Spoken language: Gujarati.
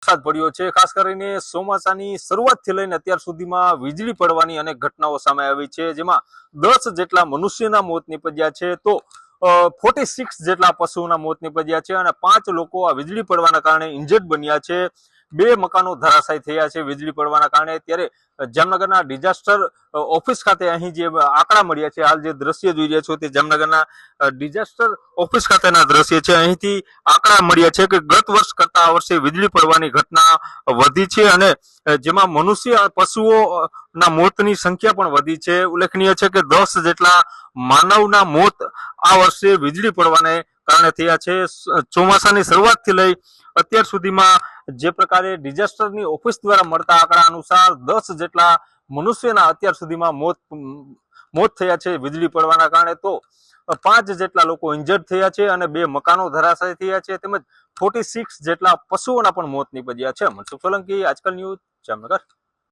વરસાદ પડ્યો છે. ખાસ કરીને ચોમાસાની શરૂઆતથી લઈને અત્યાર સુધીમાં વીજળી પડવાની અનેક ઘટનાઓ સામે આવી છે. જેમાં દસ જેટલા મનુષ્યના મોત નીપજ્યા છે તો ફોર્ટી સિક્સ જેટલા પશુઓના મોત નીપજ્યા છે અને પાંચ લોકો આ વીજળી પડવાના કારણે ઇન્જર્ડ બન્યા છે. બે મકાનો ધરાશાયી થયા છે. વીજળી પડવાના કારણે ત્યારે જામનગરના ડિઝાસ્ટર ઓફિસ ખાતે અહીં જે આંકડા મળ્યા છે, હાલ જે દ્રશ્ય જોઈ રહ્યા છો તે જામનગરના ડિઝાસ્ટર ઓફિસ ખાતેના દ્રશ્ય છે. અહીંથી આંકડા મળ્યા છે કે ગત વર્ષ કરતા આ વર્ષે વીજળી પડવાની ઘટના વધી છે અને જેમાં મનુષ્ય પશુઓ ના મોતની સંખ્યા પણ વધી છે. ઉલ્લેખનીય છે કે દસ જેટલા માનવના મોત આ વર્ષે વીજળી પડવાને કારણે થયા છે. ચોમાસાની શરૂઆતથી લઈ અત્યાર સુધીમાં જે પ્રકારે ડિઝાસ્ટરની ઓફિસ દ્વારા મળતા આંકડા અનુસાર દસ જેટલા મનુષ્યના અત્યાર સુધીમાં મોત મોત થયા છે, વીજળી પડવાના કારણે તો પાંચ જેટલા લોકો ઇન્જર્ડ થયા છે અને બે મકાનો ધરાશાય થયા છે તેમજ ફોર્ટી સિક્સ જેટલા પશુઓના પણ મોત નીપજ્યા છે. મનસુખ સોલંકી, આજકાલ ન્યૂઝ જામનગર.